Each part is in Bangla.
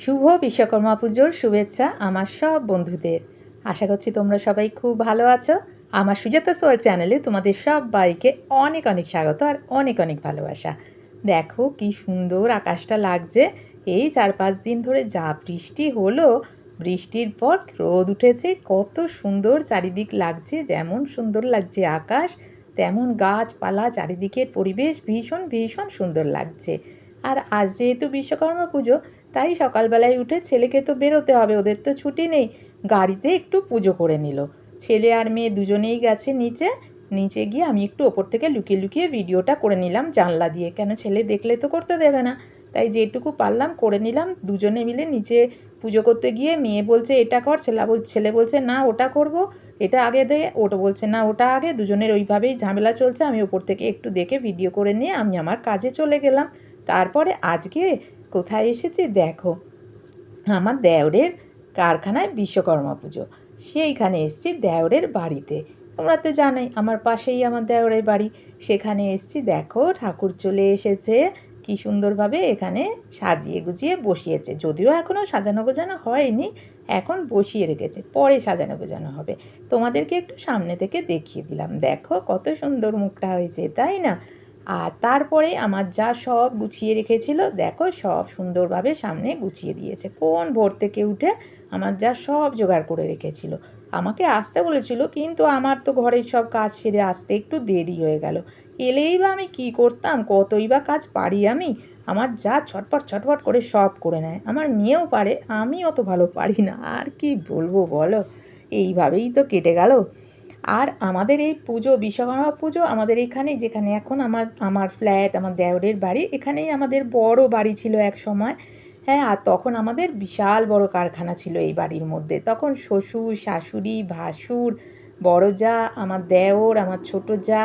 শুভ বিশ্বকর্মা পুজোর শুভেচ্ছা আমার সব বন্ধুদের। আশা করছি তোমরা সবাই খুব ভালো আছো। আমার সুজাতা সোয়াল চ্যানেলে তোমাদের সব বাইকে অনেক অনেক স্বাগত আর অনেক অনেক ভালোবাসা। দেখো কি সুন্দর আকাশটা লাগছে। এই চার পাঁচ দিন ধরে যা বৃষ্টি হলো, বৃষ্টির পর রোদ উঠেছে, কত সুন্দর চারিদিক লাগছে, যেমন সুন্দর লাগছে আকাশ, তেমন গাছপালা, চারিদিকের পরিবেশ ভীষণ ভীষণ সুন্দর লাগছে। আর আজ যেহেতু বিশ্বকর্মা পুজো তাই সকালবেলায় উঠে ছেলেকে তো বেরোতে হবে, ওদের তো ছুটি নেই। গাড়িতে একটু পুজো করে নিল। ছেলে আর মেয়ে দুজনেই গেছে নিচে। নিচে গিয়ে আমি একটু ওপর থেকে লুকিয়ে লুকিয়ে ভিডিওটা করে নিলাম জানলা দিয়ে। কেন ছেলে দেখলে তো করতে দেবে না। তাই যেটুকু পারলাম করে নিলাম। দুজনে মিলে নিচে পুজো করতে গিয়ে মেয়ে বলছে, এটা কর। ছেলে ছেলে বলছে, না, ওটা করব। এটা আগে দে। ওটা বলছে, না, ওটা আগে। দুজনের ওইভাবেই ঝামেলা চলছে। আমি ওপর থেকে একটু দেখে ভিডিও করে নিয়ে আমি আমার কাজে চলে গেলাম। তারপরে আজকে কোথায় এসেছি দেখো। আমার দেওরের কারখানায় বিশ্বকর্মা পুজো। সেইখানে এসছি দেওরের বাড়িতে। তোমরা তো জানোই, আমার পাশেই আমার দেওরের বাড়ি। সেখানে এসছি, দেখো, ঠাকুর চলে এসেছে। কি সুন্দরভাবে এখানে সাজিয়ে গুজিয়ে বসিয়েছে। যদিও এখনও সাজানো গোজানো হয়নি, এখন বসিয়ে রেখেছে। পরে সাজানো গোজানো হবে। তোমাদেরকে একটু সামনে থেকে দেখিয়ে দিলাম। দেখো, কত সুন্দর মুখটা হয়েছে, তাই না? আর তারপরে আমার যা সব গুছিয়ে রেখেছিল, দেখো সব সুন্দরভাবে সামনে গুছিয়ে দিয়েছে। কোন ভোর থেকে উঠে আমার যা সব জোগাড় করে রেখেছিল। আমাকে আসতে বলেছিল, কিন্তু আমার তো ঘরের সব কাজ সেরে আসতে একটু দেরি হয়ে গেল। এলেই বা আমি কি করতাম? কতই বা কাজ পারি আমি? আমার যা ছটপট ছটপট করে সব করে নেয়। আমার মেয়েও পারে আমি অত ভালো পারি না। আর কি বলব বলো? এইভাবেই তো কেটে গেল। আর আমাদের এই পুজো, বিশ্বকর্মা পুজো আমাদের এখানে যেখানে এখন আমার আমার ফ্ল্যাট আমার দেওরের বাড়ি, এখানেই আমাদের বড় বাড়ি ছিল এক সময়। হ্যাঁ আর তখন আমাদের বিশাল বড় কারখানা ছিল এই বাড়ির মধ্যে। তখন শ্বশুর, শাশুড়ি, ভাসুর, বড় যা, আমার দেওর, আমার ছোট যা,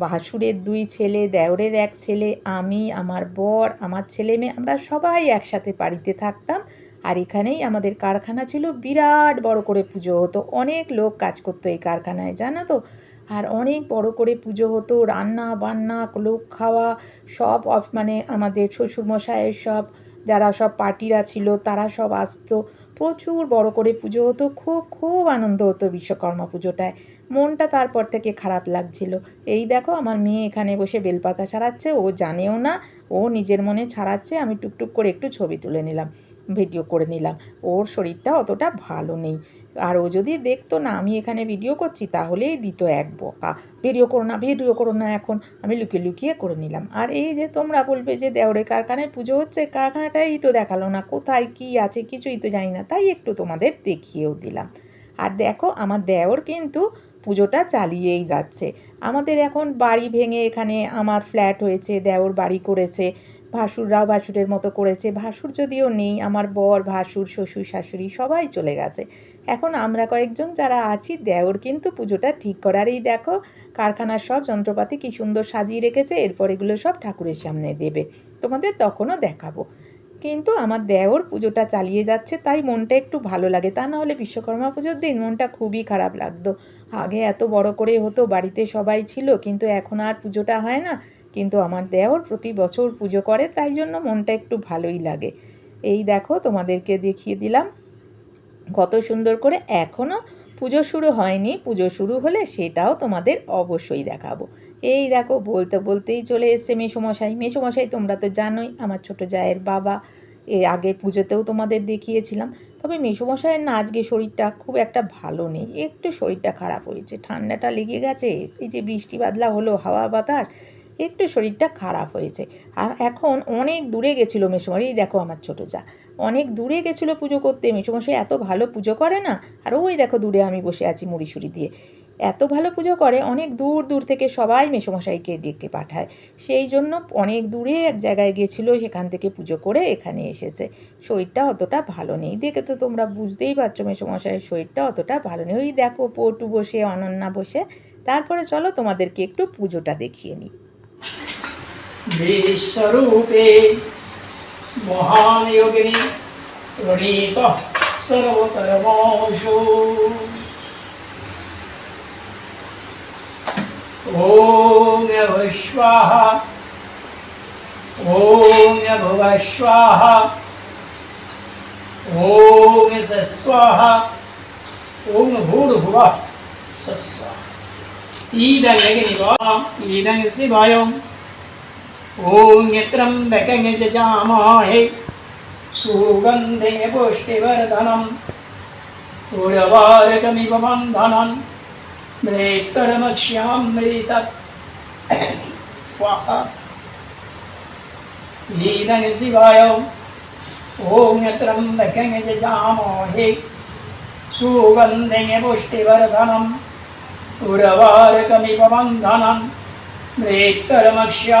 ভাসুরের দুই ছেলে, দেওরের এক ছেলে, আমি, আমার বর, আমার ছেলে মেয়ে, আমরা সবাই একসাথে বাড়িতে থাকতাম। আর এখানেই আমাদের কারখানা ছিল বিরাট বড় করে পুজো হতো। অনেক লোক কাজ করতো এই কারখানায়, জানো তো? আর অনেক বড় করে পুজো হতো, রান্না বান্না, লোক খাওয়া, সব অফ মানে আমাদের শ্বশুরমশাইয়ের সব, যারা সব পার্টিরা ছিল তারা সব আসতো। প্রচুর বড় করে পুজো হতো, খুব খুব আনন্দ হতো বিশ্বকর্মা পুজোটায়। মনটা তারপর থেকে খারাপ লাগছিল। এই দেখো আমার মেয়ে এখানে বসে বেলপাতা ছাড়াচ্ছে, ও জানেও না, ও নিজের মনে ছাড়াচ্ছে, আমি টুকটুক করে একটু ছবি তুলে নিলাম। ভিডিও করে নিলাম। ওর শরীরটা অতটা ভালো নেই। আর ও যদি দেখতো না, আমি এখানে ভিডিও করছি, তাহলেই দিত এক বকা। ভিডিও করো না ভিডিও করো না এখন। আমি লুকিয়ে লুকিয়ে করে নিলাম। আর এই যে তোমরা বলবে যে দেওরে কারখানায় পুজো হচ্ছে, কারখানাটাই তো দেখাল না। কোথায় কি আছে কিছুই তো জানি না। তাই একটু তোমাদের দেখিয়েও দিলাম। আর দেখো, আমার দেওর কিন্তু পুজোটা চালিয়েই যাচ্ছে। আমাদের এখন বাড়ি ভেঙে এখানে আমার ফ্ল্যাট হয়েছে, দেওর বাড়ি করেছে। ভাসুররাও ভাসুরের মতো করেছে। ভাসুর যদিও নেই, আমার বর, ভাসুর, শ্বশুর, শাশুড়ি সবাই চলে গেছে। এখন আমরা কয়েকজন যারা আছি, দেওর কিন্তু পুজোটা ঠিক করারই দেখো, কারখানার সব যন্ত্রপাতি কী সুন্দর সাজিয়ে রেখেছে, এরপর এগুলো সব ঠাকুরের সামনে দেবে। তোমাদের তখনও দেখাবো। কিন্তু আমার দেওর পুজোটা চালিয়ে যাচ্ছে, তাই মনটা একটু ভালো লাগে। তা না হলে বিশ্বকর্মা পুজোর দিন মনটা খুবই খারাপ লাগতো। আগে এত বড় করে হতো, বাড়িতে সবাই ছিল, কিন্তু এখন আর পুজোটা হয় না। কিন্তু আমার দেওর প্রতি বছর পুজো করে, তাই জন্য মনটা একটু ভালোই লাগে। এই দেখো, তোমাদেরকে দেখিয়ে দিলাম কত সুন্দর করে এখনও পুজো শুরু হয়নি। পুজো শুরু হলে সেটাও তোমাদের অবশ্যই দেখাবো। এই দেখো, বলতে বলতেই চলে এসছে মেসোমশাই। মেসোমশাই, তোমরা তো জানোই, আমার ছোটো জায়ের বাবা। এ আগে পুজোতেও তোমাদের দেখিয়েছিলাম। তবে মেসোমশাইয়ের না আজকে শরীরটা খুব একটা ভালো নেই। একটু শরীরটা খারাপ হয়েছে। ঠান্ডাটা লেগে গেছে। এই যে বৃষ্টি বাদলা হলো, হাওয়া বাতাস একটু শরীরটা খারাপ হয়েছে। আর এখন অনেক দূরে গেছিল এই দেখো আমার ছোটো যা। অনেক দূরে গেছিল পুজো করতে, মেসোমশাই এত ভালো পুজো করে না? আর ওই দেখো দূরে আমি বসে আছি মুড়িসুড়ি দিয়ে। এত ভালো পুজো করে, অনেক দূর দূর থেকে সবাই মেসোমশাইকে ডেকে পাঠায়। সেই জন্য অনেক দূরে এক জায়গায় গেছিল, সেখান থেকে পুজো করে এখানে এসেছে। শরীরটা অতটা ভালো নেই। দেখে তো তোমরা বুঝতেই পারছ মেসোমশাইয়ের শরীরটা অতটা ভালো নেই। ওই দেখো পটু বসে, অনন্যা বসে। তারপরে চলো তোমাদেরকে একটু পুজোটা দেখিয়ে নিই। વિશ્વરૂપે મહાન યોગિની વણીત સર્વતરમાંશો ઓમ વિશ્વાહ ઓમ ભુવ સ્વાહ ઓમ સસ્વાહ ઓમ ભૂર્ભુવ સસ્વાહ ईदं ईदं शिवायं ॐ नेत्रं सुगन्धे पुष्टिवर्धनम् उरवारकमिव बन्धनं मृत्तरमक्ष्यामृत स्वाहा हीन शिवाय ॐ सुगन्धे दकङ्गजजामाहे सुगन्धयमुष्टिवर्धनम् उरवारकमिपबवन्धनं मृत्तरमक्ष्या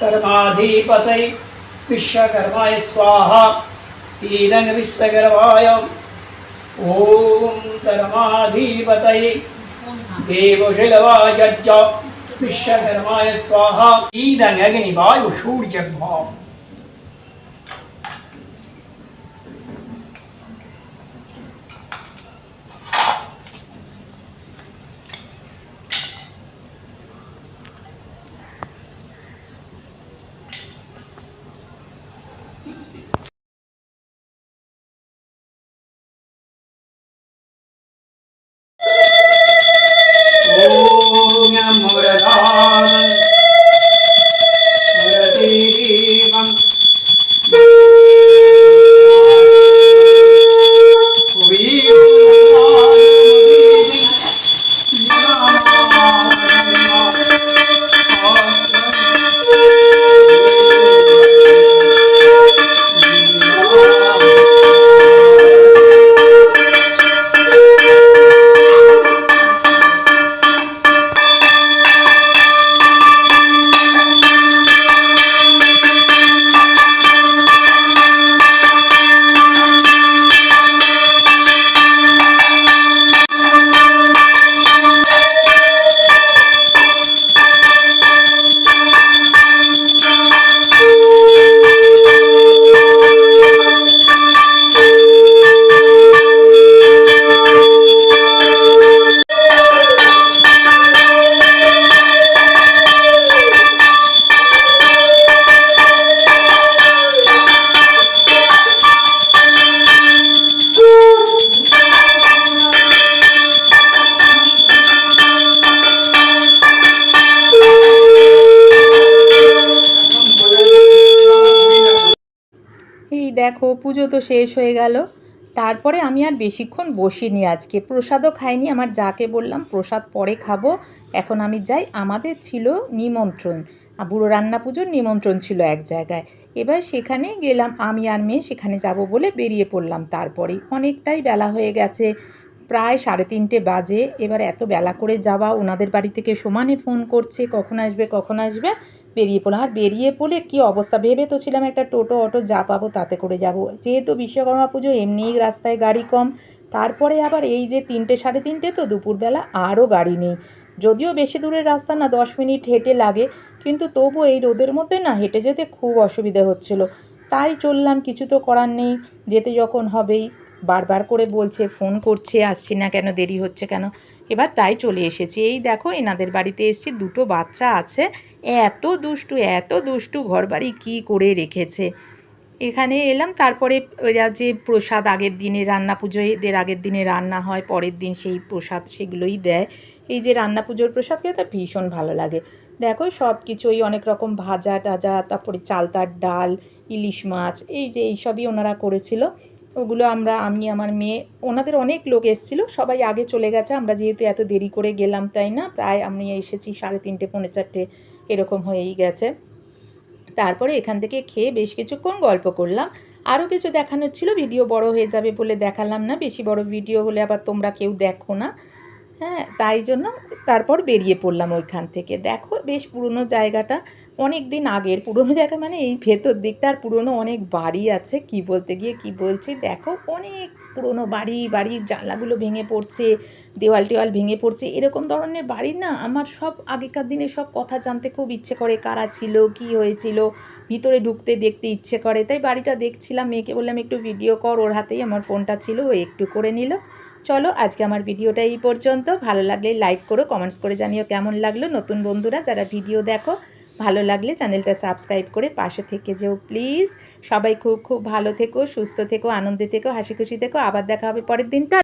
कर्माधिपतये विश्वकर्माय स्वाहा इदं विश्वकर्माय। ॐ कर्माधिपतये देवशिलवाचर्य विश्वकर्माय स्वाहा। इदं अग्निवायु Shri পুজো তো শেষ হয়ে গেল। তারপরে আমি আর বেশিক্ষণ বসিনি আজকে। প্রসাদও খাইনি, আমার যাকে বললাম, প্রসাদ পরে খাব। এখন আমি যাই। আমাদের ছিল নিমন্ত্রণ। বুড়ো রান্না পুজোর নিমন্ত্রণ ছিল এক জায়গায়। এবার সেখানে গেলাম, আমি আর মেয়ে সেখানে যাব বলে বেরিয়ে পড়লাম তারপরেই অনেকটাই বেলা হয়ে গেছে, প্রায় সাড়ে তিনটে বাজে। এবার এত বেলা করে যাওয়া, ওনাদের বাড়ি থেকে সমানে ফোন করছে, কখন আসবে কখন আসবে? বেরিয়ে পড়লাম। আর বেরিয়ে পড়লে কী অবস্থা? ভেবে তো ছিলাম একটা টোটো, অটো যা পাবো তাতে করে যাব। যেহেতু বিশ্বকর্মা পুজো, এমনিই রাস্তায় গাড়ি কম। তারপরে আবার এই যে তিনটে, সাড়ে তিনটে তো দুপুরবেলা আরও গাড়ি নেই। যদিও বেশি দূরের রাস্তা না, দশ মিনিট হেঁটে লাগে। কিন্তু তবু এই রোদের মধ্যে না হেঁটে যেতে খুব অসুবিধা হচ্ছিল। তাই চললাম, কিছু তো করার নেই। যেতে যখন হবেই। বারবার করে বলছে, ফোন করছে, আসছি না কেন, দেরি হচ্ছে কেন? এবার তাই চলে এসেছি। এই দেখো, এনাদের বাড়িতে এসেছি, দুটো বাচ্চা আছে। এত দুষ্টু এত দুষ্টু ঘরবাড়ি কী করে রেখেছে? এখানে এলাম, তারপরে এরা যে প্রসাদ আগের দিনে রান্না পুজো এদের আগের দিনে রান্না হয়, পরের দিন সেই প্রসাদ সেগুলোই দেয়। এই যে রান্না পুজোর প্রসাদ খেয়ে খেতে ভীষণ ভালো লাগে। দেখো সব কিছুই অনেক রকম ভাজা টাজা, তারপরে চালতার ডাল, ইলিশ মাছ, এই যে এইসবই ওনারা করেছিল। ওগুলো আমরা, আমি, আমার মেয়ে, ওনাদের অনেক লোক এসেছিল, সবাই আগে চলে গেছে। আমরা যেহেতু এত দেরি করে গেলাম, তাই না? প্রায় আমি এসেছি সাড়ে তিনটে, পৌনে চারটে। এরকম হয়েই গেছে। তারপরে এখান থেকে খেয়ে বেশ কিছুক্ষণ গল্প করলাম। আরও কিছু দেখানোর ছিল, ভিডিও বড় হয়ে যাবে বলে দেখালাম না। বেশি বড় ভিডিও হলে আবার তোমরা কেউ দেখো না। হ্যাঁ তাই জন্য তারপর বেরিয়ে পড়লাম ওইখান থেকে। দেখো, বেশ পুরনো জায়গাটা। অনেক দিন আগের পুরনো জায়গা মানে এই ভেতর দিকটা আর পুরনো অনেক বাড়ি আছে। কি বলতে গিয়ে কি বলছি? দেখো, অনেক পুরনো বাড়ি, বাড়ির জানলাগুলো ভেঙে পড়ছে, দেওয়াল টেওয়াল ভেঙে পড়ছে। এরকম ধরনের বাড়ি না, আমার সব আগেকার দিনে সব কথা জানতে খুব ইচ্ছে করে কারা ছিল, কি হয়েছিল। ভিতরে ঢুকতে দেখতে ইচ্ছে করে। তাই বাড়িটা দেখছিলাম, মেয়েকে বললাম, একটু ভিডিও কর, ওর হাতেই আমার ফোনটা ছিল, ও একটু করে নিল। চলো আজকে আমার ভিডিওটা এই পর্যন্ত। ভালো লাগলে লাইক করো কমেন্টস করে জানিও কেমন লাগল। নতুন বন্ধুরা, যারা ভিডিও দেখো, ভালো লাগলে চ্যানেলটা সাবস্ক্রাইব করে পাশে থেকে যেও প্লিজ সবাই খুব খুব ভালো থেকো, সুস্থ থেকো, আনন্দে থেকো হাসি খুশি থেকো। আবার দেখা হবে পরের দিনটা